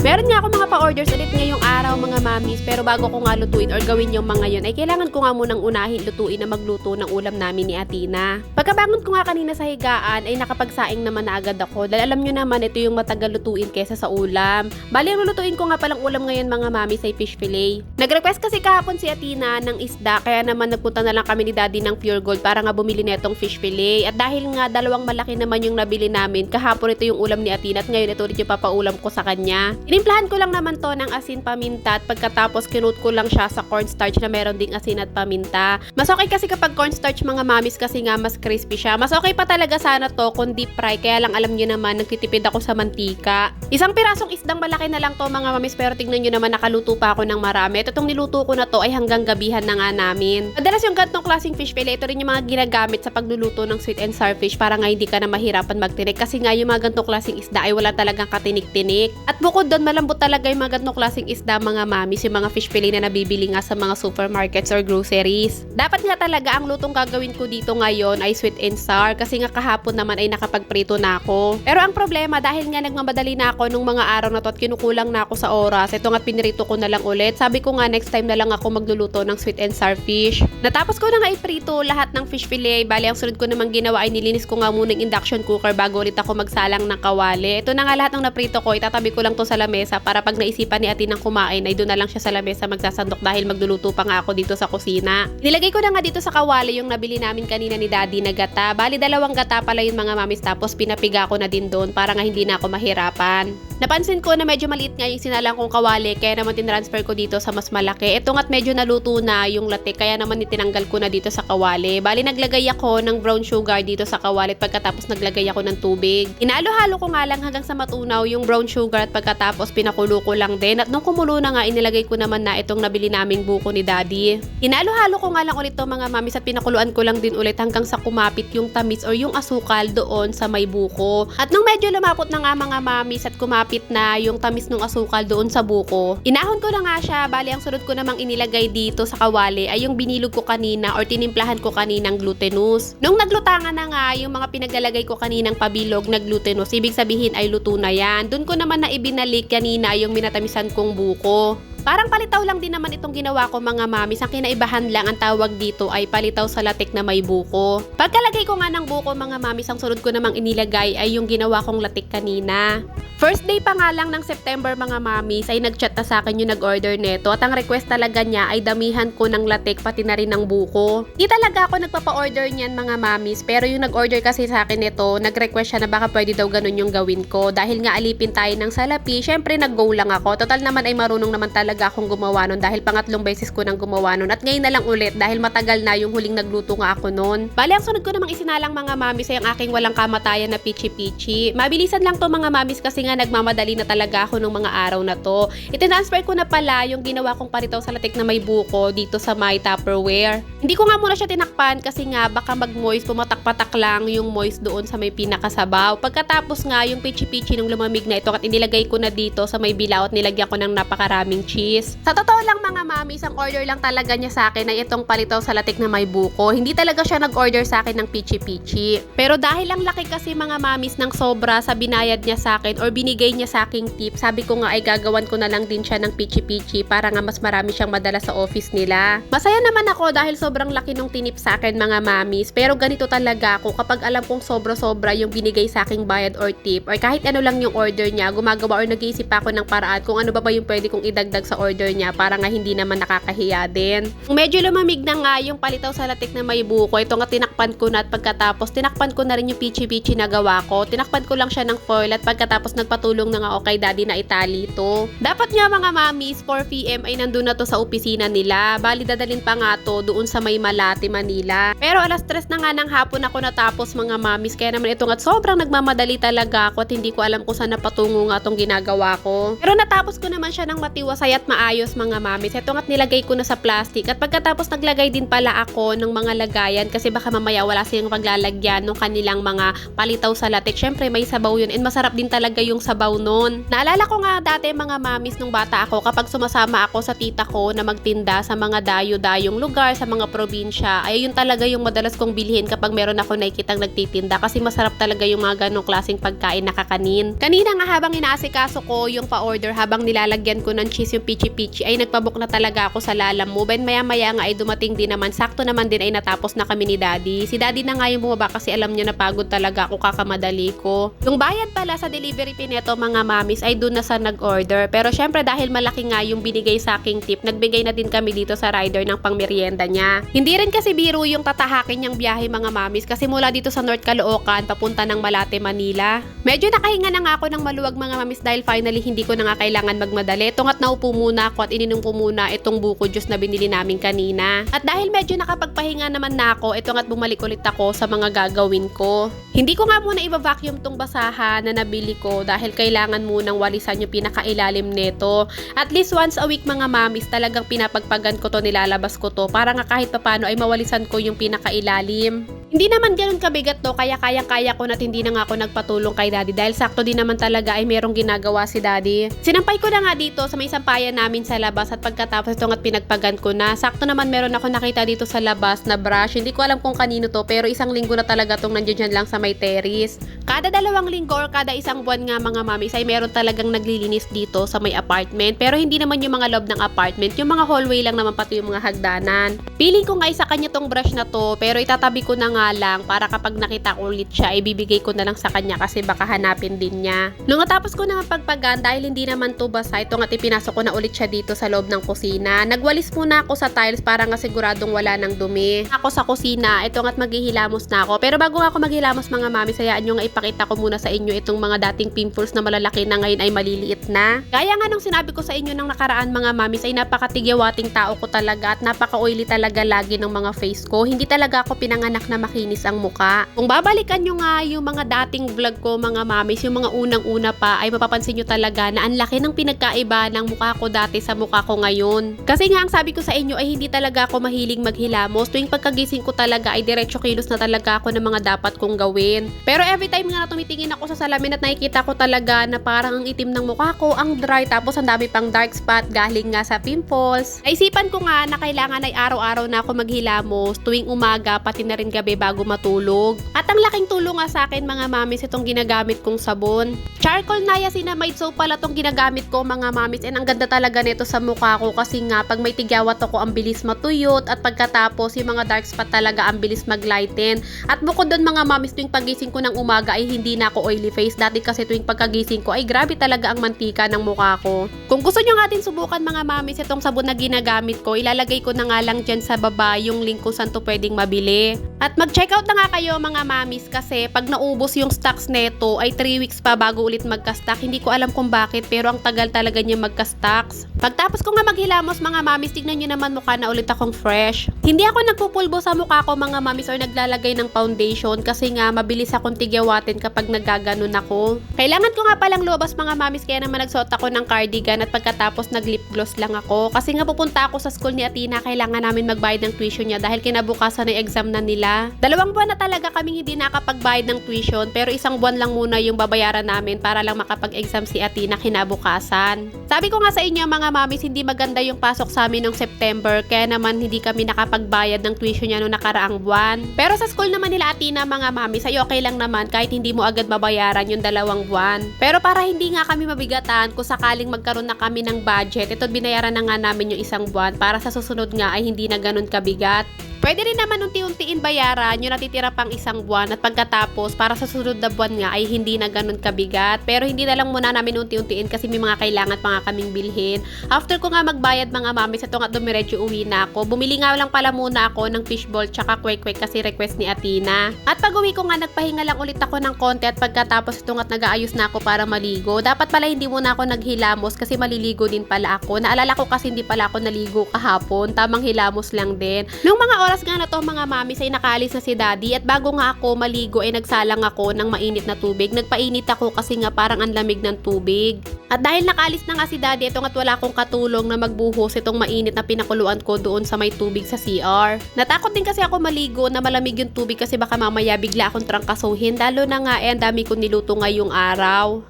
Meron nga ako mga pa-orders ulit ngayong araw mga mamis pero bago ko nga lutuin or gawin yung mga yun ay kailangan ko nga munang unahin lutuin na magluto ng ulam namin ni Atina. Pagkabangon ko nga kanina sa higaan ay nakapagsaing naman na agad ako dahil alam nyo naman ito yung matagal lutuin kesa sa ulam. Bali ang lulutuin ko nga palang ulam ngayon mga mamis ay fish fillet. Nag-request kasi kahapon si Atina ng isda kaya naman nagpunta na lang kami ni Daddy ng Pure Gold para nga bumili netong fish fillet. At dahil nga dalawang malaki naman yung nabili namin, kahapon ito yung ulam ni Atina at ngayon ito ulit yung papaulam ko sa kanya. Inimplahan ko lang naman to ng asin paminta at pagkatapos kinut ko lang siya sa cornstarch na meron ding asin at paminta. Mas okay kasi kapag cornstarch mga mamis kasi nga mas crispy siya. Mas okay pa talaga sana to kung deep fry kaya lang alam nyo naman nagtitipid ako sa mantika. Isang pirasong isdang malaki na lang to mga mamis pero tingnan nyo naman nakaluto pa ako ng marami. Ito tong niluto ko na to ay hanggang gabihan na nga namin. Madalas yung gantong klaseng fish fillet, ito rin yung mga ginagamit sa pagluluto ng sweet and sour fish para nga hindi ka na mahirapan magtinik kasi nga yung mga gantong klaseng isda ay wala talagang katinik-tinik. At bukod doon malambot talaga yung mga gantong klaseng isda mga mamis, yung mga fish fillet na nabibili nga sa mga supermarkets or groceries. Dapat nga talaga ang lutong gagawin ko dito ngayon ay sweet and sour kasi nga kahapon naman ay nakapagprito na ako. Pero ang problema dahil nga nagmamadali na ako nung mga araw na to at kinukulang na ako sa oras, ito nga pinirito ko na lang ulit. Sabi ko nga next time na lang ako magluluto ng sweet and sour fish. Natapos ko na nga iprito lahat ng fish fillet. Bali ang sunod ko namang ginawa ay nilinis ko nga muna yung induction cooker bago ulit ako magsalang ng kawali. Ito na nga lahat ng naprito ko, itatabi ko lang to sa lamesa para pag naisipan ni ate ng kumain ay doon na lang siya sa lamesa magsasandok dahil magluluto pa nga ako dito sa kusina. Nilagay ko na nga dito sa kawali yung nabili namin kanina ni daddy na gata. Bali dalawang gata pala yung mga mamis tapos pinapiga ko na din doon para nga hindi na ako mahirapan. Napansin ko na medyo maliit nga yung sinalang kong kawali kaya naman tinransfer ko dito sa mas malaki. Ito nga't medyo naluto na yung latte kaya naman itinanggal ko na dito sa kawali. Bali naglagay ako ng brown sugar dito sa kawali at pagkatapos naglagay ako ng tubig. Inalo-halo ko nga lang hanggang sa matunaw yung brown sugar at pagkatapos pinakulo ko lang din. At nung kumulo na nga inilagay ko naman na itong nabili naming buko ni daddy. Inalo-halo ko nga lang ulit to mga mamis at pinakuluan ko lang din ulit hanggang sa kumapit yung tamis or yung asukal doon sa may buko. At nung medyo lumapot na nga mga mamis at kumapit na yung tamis ng asukal doon sa buko, inahon ko na nga siya. Bali, ang sunod ko namang inilagay dito sa kawali ay yung binilog ko kanina or tinimplahan ko kaninang glutinous. Nung naglutangan na nga yung mga pinagalagay ko kaninang pabilog na glutinous, ibig sabihin ay luto na yan. Doon ko naman na ibinalik kanina yung minatamisan kong buko. Parang palitaw lang din naman itong ginawa ko mga mamis. Ang kinaibahan lang ang tawag dito ay palitaw sa latik na may buko. Pagkalagay ko nga ng buko mga mamis, ang sunod ko namang inilagay ay yung ginawa kong latik kanina. First day pa nga lang ng September mga mamis ay nagchat na sa akin yung nag-order neto at ang request talaga niya ay damihan ko ng latik pati na rin ng buko. Di talaga ako nagpapa-order niyan mga mamis pero yung nag-order kasi sa akin nito nag-request siya na baka pwede daw ganun yung gawin ko dahil nga alipin tayo ng salapi syempre nag-go lang ako. Total naman ay marunong naman talaga akong gumawa nun dahil pangatlong beses ko nang gumawa nun at ngayon na lang ulit dahil matagal na yung huling nagluto nga ako nun. Bali ang sunod ko namang isinalang mga mamis ay ang aking walang kamatayan na pichi-pichi. Mabilisan lang to mga mamis kasi nga nagmamadali na talaga ako nung mga araw na to. Itinransfer ko na pala yung ginawa kong paritaw sa latik na may buko dito sa my Tupperware. Hindi ko nga muna siya tinakpan kasi nga baka mag-moist, pumatak-patak lang yung moist doon sa may pinakasabaw. Pagkatapos nga yung pichi-pichi nung lumamig na ito at inilagay ko na dito sa may bilaw at nilagyan ko ng napakaraming cheese. Sa totoo lang mga mami, isang order lang talaga niya sa akin ay itong palitaw sa latik na may buko. Hindi talaga siya nag-order sa akin ng pichi-pichi. Pero dahil ang laki kasi mga mamis ng sobra sa binayad niya sa akin or binigay niya sa aking tip, sabi ko nga ay gagawan ko na lang din siya ng pichi-pichi para nga mas marami siyang madala sa office nila. Masaya naman ako dahil sobrang laki nung tinip sa akin mga mamis. Pero ganito talaga ako kapag alam kong sobra-sobra yung binigay sa aking bayad or tip or kahit ano lang yung order niya, gumagawa or nag-iisip ako ng paraan kung ano ba ba yung pwede kong idagdag sa order niya para nga hindi naman nakakahiya din. Medyo lumamig na nga yung palitaw sa latik na may buko, ito nga tinakpan ko na at pagkatapos tinakpan ko na rin yung pichi-pichi na gawa ko. Tinakpan ko lang siya ng foil at pagkatapos nagpatulong na nga ako kay daddy na itali ito. Dapat nga mga mamis, 4pm ay nandun na to sa opisina nila. Bali dadalin pa nga to doon sa may Malate, Manila. Pero alas 3 na nga ng hapon ako natapos mga mamis. Kaya naman ito nga sobrang nagmamadali talaga ako at hindi ko alam kung saan napatungo nga tong ginagawa ko. Pero natapos ko naman siya ng matiwasay at maayos mga mamis. Ito nga't nilagay ko na sa plastic. At pagkatapos naglagay din pala ako ng mga lagayan kasi baka mamaya wala silang paglalagyan ng kanilang mga palitaw sa latex. Syempre may sabaw yun and masarap din talaga yung sabaw nun. Naalala ko nga dati mga mamis nung bata ako kapag sumasama ako sa tita ko na magtinda sa mga dayo-dayong lugar, sa mga probinsya, ay yun talaga yung madalas kong bilhin kapag meron ako nakikitang nagtitinda kasi masarap talaga yung mga ganong klaseng pagkain na kakanin. Kanina nga habang inaasikaso ko yung pa-order habang nilalagyan ko ng cheese yung pichi-pichi ay nagpabook na talaga ako sa Lalam Move and maya-maya nga ay dumating din naman. Sakto naman din ay natapos na kami ni Daddy. Si Daddy na nga yung bumaba kasi alam niya na pagod talaga ako kakamadali ko. Yung bayad pala sa delivery fee neto mga mamis ay doon na sa nag-order. Pero syempre dahil malaki nga yung binigay sa aking tip, nagbigay na din kami dito sa rider ng pangmerienda niya. Hindi rin kasi biro yung tatahakin niyang biyahe mga mamis kasi mula dito sa North Caloocan papunta ng Malate, Manila. Medyo nakahinga na nga ako ng maluwag mga mamis dahil finally hindi ko na nga kailangan magmadali. Tungat naupo muna ako at ininom ko muna itong buko juice na binili namin kanina. At dahil medyo nakapagpahinga naman na ako, ito nga't bumalik ulit ako sa mga gagawin ko. Hindi ko nga muna i-vacuum tong basahan na nabili ko dahil kailangan munang walisan yung pinakailalim nito. At least once a week mga mamis talagang pinapagpagan ko to, nilalabas ko to para nga kahit papano ay mawalisan ko yung pinakailalim. Hindi naman ganun kabigat to, kaya kaya-kaya ko na hindi na nga ako nagpatulong kay daddy dahil sakto din naman talaga ay merong ginagawa si daddy. Sinampay ko na nga dito sa may sampayan namin sa labas at pagkatapos ito nga't pinagpagan ko na. Sakto naman meron ako nakita dito sa labas na brush. Hindi ko alam kung kanino to pero isang linggo na talaga tong nandiyan lang sa may terrace. Kada dalawang linggo or kada isang buwan nga mga mamis ay meron talagang naglilinis dito sa may apartment. Pero hindi naman yung mga loob ng apartment, yung mga hallway lang naman pati yung mga hagdanan. Feeling ko nga isa kanya tong brush na to pero itatabi ko na nga lang para kapag nakita ko ulit siya ibibigay ko na lang sa kanya kasi baka hanapin din niya. Nung natapos ko na pagpagan dahil hindi naman to basa ito nga ipinasok ko na ulit siya dito sa loob ng kusina. Nagwalis muna ako sa tiles para nga siguradong wala ng dumi. Ako sa kusina, ito nga't maghihilamos na ako. Pero bago nga ako maghilamos mga mami, sayaan nyo nga ipakita ko muna sa inyo itong mga dating pimples na malalaki na ngayon ay maliliit na. Gaya nga nung sinabi ko sa inyo ng nakaraan mga mamis ay napakatigyawating tao ko talaga at napaka-oily talaga lagi ng mga face ko. Hindi talaga ako pinanganak na makinis ang muka. Kung babalikan nyo nga yung mga dating vlog ko mga mamis, yung mga unang-una pa ay mapapansin nyo talaga na ang laki ng pinagkaiba ng mukha ko dati sa mukha ko ngayon. Kasi nga ang sabi ko sa inyo ay hindi talaga ako mahilig maghilamos. Tuwing pagkagising ko talaga ay diretso kilos na talaga ako ng mga dapat kong gawin. Pero every time nga na tumitingin ako sa salamin at nakikita ko talaga na parang ang itim ng mukha ko, ang dry tapos ang dami pang dark spot galing nga sa pimples. Naisipan ko nga na kailangan ay araw-araw na ako maghilamos tuwing umaga pati na rin gabi bago matulog. At ang laking tulong nga sa akin mga mamis itong ginagamit kong sabon. Charcoal niacinamide soap pala itong ginagamit ko mga mamis and ang ganda talaga nito sa mukha ko kasi nga pag may tigyawat ako ang bilis matuyot at pagkatapos yung mga dark spot talaga ang bilis maglighten. At bukod doon mga mamis tuwing pagising ko ng umaga ay hindi na ako oily face. Dati kasi tuwing pagkagising ko ay grabe talaga ang mantika ng mukha ko. Kung gusto nyo nga din subukan mga mamis itong sabon na ginagamit ko, ilalagay ko na nga lang dyan sa baba yung link kung saan to pwedeng mabili. At mag-check out na nga kayo mga mamis kasi pag naubos yung stocks neto ay 3 weeks pa bago ulit magka-stock. Hindi ko alam kung bakit pero ang tagal talaga niya magka-stocks. Pagtapos ko nga maghilamos mga mamis, tignan nyo naman mukha na ulit akong fresh. Hindi ako nagpupulbo sa mukha ko mga mamis or naglalagay ng foundation kasi nga mabilis akong tigyawatin kapag nagaganon ako. Kailangan ko nga palang lubas mga mamis kaya naman nagsuot ako ng cardigan at pagkatapos nag lip gloss lang ako. Kasi nga pupunta ako sa school ni Atina, kailangan namin magbayad ng tuition niya dahil kinabukasan ay exam na nila. Dalawang buwan na talaga kaming hindi nakapagbayad ng tuition pero isang buwan lang muna yung babayaran namin para lang makapag-exam si Atina kinabukasan. Sabi ko nga sa inyo mga mamis, hindi maganda yung pasok sa amin ng September kaya naman hindi kami nakapagbayad ng tuition niya noong nakaraang buwan. Pero sa school naman nila Atina mga mamis ay okay lang naman kahit hindi mo agad mabayaran yung dalawang buwan. Pero para hindi nga kami mabigatan kung sakaling magkaroon na kami ng budget, ito binayaran na nga namin yung isang buwan para sa susunod nga ay hindi na ganun kabigat. Pwede rin naman unti-untiin bayaran yung natitira pang isang buwan at pagkatapos para sa susunod na buwan nga ay hindi na ganun kabigat. Pero hindi na lang muna namin unti-untiin kasi may mga kailangan pa nga kaming bilhin. After ko nga magbayad mga mamis, ito nga dumiretso uwi na ako. Bumili nga lang pala muna ako ng fishball tsaka kwek-kwek kasi request ni Atina. At pag uwi ko nga nagpahinga lang ulit ako ng konti at pagkatapos ito nga't nag-aayos na ako para maligo. Dapat pala hindi muna ako naghilamos kasi maliligo din pala ako. Naalala ko kasi hindi pala ako naligo kahapon. Tamang hilamos lang din. Nung mga oras nga na to mga mami ay nakaalis na si daddy at bago nga ako maligo ay nagsalang ako ng mainit na tubig. Nagpainit ako kasi nga parang ang lamig ng tubig. At dahil nakaalis na nga si daddy, ito nga't wala akong katulong na magbuhos itong mainit na pinakuluan ko doon sa may tubig sa CR. Natakot din kasi ako maligo na malamig yung tubig kasi baka mamaya bigla akong trangkasuhin. Lalo na nga eh, ang dami ko niluto ngayong araw.